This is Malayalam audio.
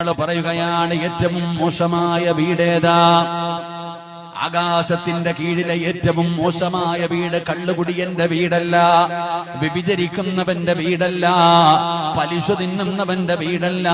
പറയുകയാണ് ഏറ്റവും മോശമായ വീടേതാ? ആകാശത്തിന്റെ കീഴിലെ ഏറ്റവും മോശമായ വീട് കള്ളുകുടിയന്റെ വീടല്ല വ്യഭിചരിക്കുന്നവന്റെ വീടല്ല പലിശ തിന്നുന്നവന്റെ വീടല്ല